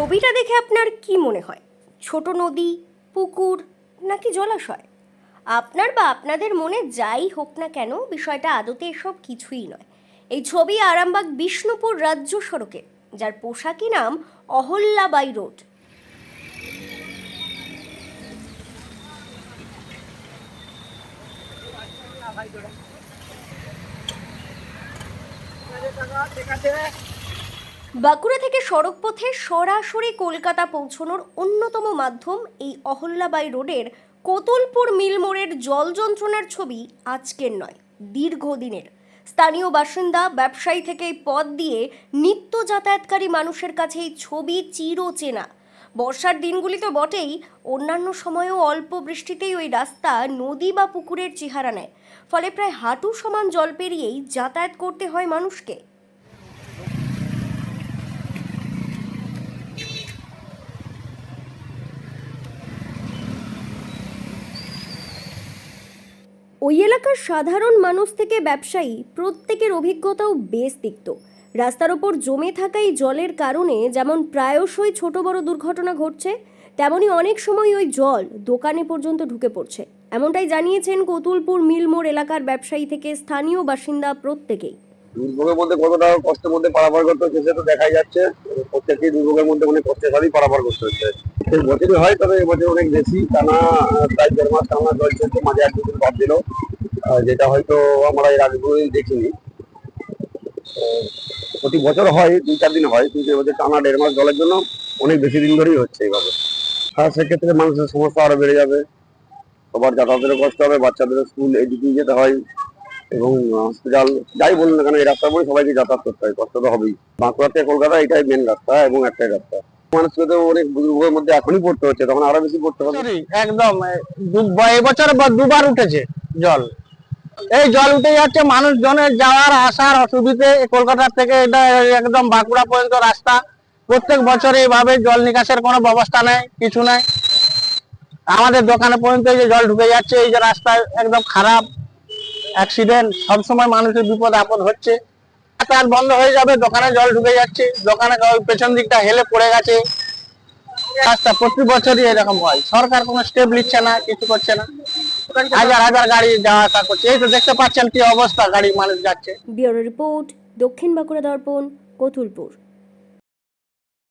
ছবিটা দেখে আপনার কি মনে হয়? ছোট নদী, পুকুর নাকি জলাশয়? আপনার বা আপনাদের মনে যাই হোক না কেন, বিষয়টা আদতে এসব কিছুই নয়। এই ছবি আরামবাগ বিষ্ণুপুর রাজ্য সড়কে, যার পোশাকি নাম অহল্যাবাই রোড। বাঁকুড়া থেকে সড়ক পথে সরাসরি কলকাতা পৌঁছানোর অন্যতম মাধ্যম এই অহল্যাবাই রোডের কোতুলপুর মিল মোড়ের জল যন্ত্রণার ছবি আজকের নয়, দীর্ঘদিনের। স্থানীয় বাসিন্দা ব্যবসায়ী থেকে এই পথ দিয়ে নিত্য যাতায়াতকারী মানুষের কাছে এই ছবি চিরচেনা। বর্ষার দিনগুলি তো বটেই, অন্যান্য সময়েও অল্প বৃষ্টিতেই ওই রাস্তা নদী বা পুকুরের চেহারা নেয়। ফলে প্রায় হাঁটু সমান জল পেরিয়েই যাতায়াত করতে হয় মানুষকে। ওই এলাকার সাধারণ মানুষ থেকে ব্যবসায়ী প্রত্যেকের অভিজ্ঞতাও বেশ তিক্ত। রাস্তার ওপর জমে থাকা এই জলের কারণে যেমন প্রায়শই ছোট বড় দুর্ঘটনা ঘটছে, তেমনি অনেক সময় ওই জল দোকানে পর্যন্ত ঢুকে পড়ছে। এমনটাই জানিয়েছেন কতুলপুর মিলমোড় এলাকার ব্যবসায়ী থেকে স্থানীয় বাসিন্দা প্রত্যেকেই। দুর্ভোগের মধ্যে কতটা কষ্টের মধ্যে পারাপার করতে হচ্ছে সেটা দেখাই যাচ্ছে। দুর্ভোগের মধ্যে অনেক কষ্টের সাথেই পারাপার করতে হচ্ছে। প্রত্যেক বছরই হয়, তবে এবছর অনেক বেশি। টানা প্রায় দেড় মাস টানা জল চলছে মাঝে এক দুদিন বাদ দিল। যেটা হয়তো আমরা এর আগে দেখিনি। প্রতি বছর হয়, দুই চার দিন হয়, কিন্তু এবছর টানা দেড় মাস জলের জন্য অনেক বেশি দিন ধরেই হচ্ছে এইভাবে। আর সেক্ষেত্রে মানুষের সমস্যা আরও বেড়ে যাবে। সবার যাতায়াতেরও কষ্ট হবে বাচ্চাদের স্কুল এদিকেই যেতে হয় এবং হসপিটাল যাই বলুন না কেন, এই রাস্তার উপরে সবাইকে যাতায়াত করতে হয়, কষ্ট তো হবেই। বাঁকুড়া থেকে কলকাতা এটাই মেন রাস্তা এবং একটাই রাস্তা। মানুষকে অনেক পড়তে হচ্ছে, তখন আরও বেশি পড়তে একদম এবছর দুবার উঠেছে জল। এই জল উঠে যাচ্ছে যাওয়ার আসার অসুবিধে থেকে এটা একদম বাঁকুড়া পর্যন্ত রাস্তা। প্রত্যেক বছর এইভাবে জল নিকাশের কোনো ব্যবস্থা নেই, কিছু নেই। আমাদের দোকানে পর্যন্ত যে জল ঢুকে যাচ্ছে, এই যে রাস্তা একদম খারাপ। অ্যাক্সিডেন্ট, সবসময় মানুষের বিপদ আপদ হচ্ছে। যাতায়াত বন্ধ হয়ে যাবে, দোকানে জল ঢুকে যাচ্ছে, দোকানে পেছন দিকটা হেলে পড়ে গেছে। রাস্তা প্রতি বছরই এরকম হয়, সরকার কোনো স্টেপ নিচ্ছে না, কিছু করছে না। হাজার হাজার গাড়ি যাওয়া আসা করছে, এই তো দেখতে পাচ্ছেন কি অবস্থা, গাড়ি মানুষ যাচ্ছে। ব্যুরো রিপোর্ট, দক্ষিণ বাঁকুড়া দর্পণ, কতুলপুর।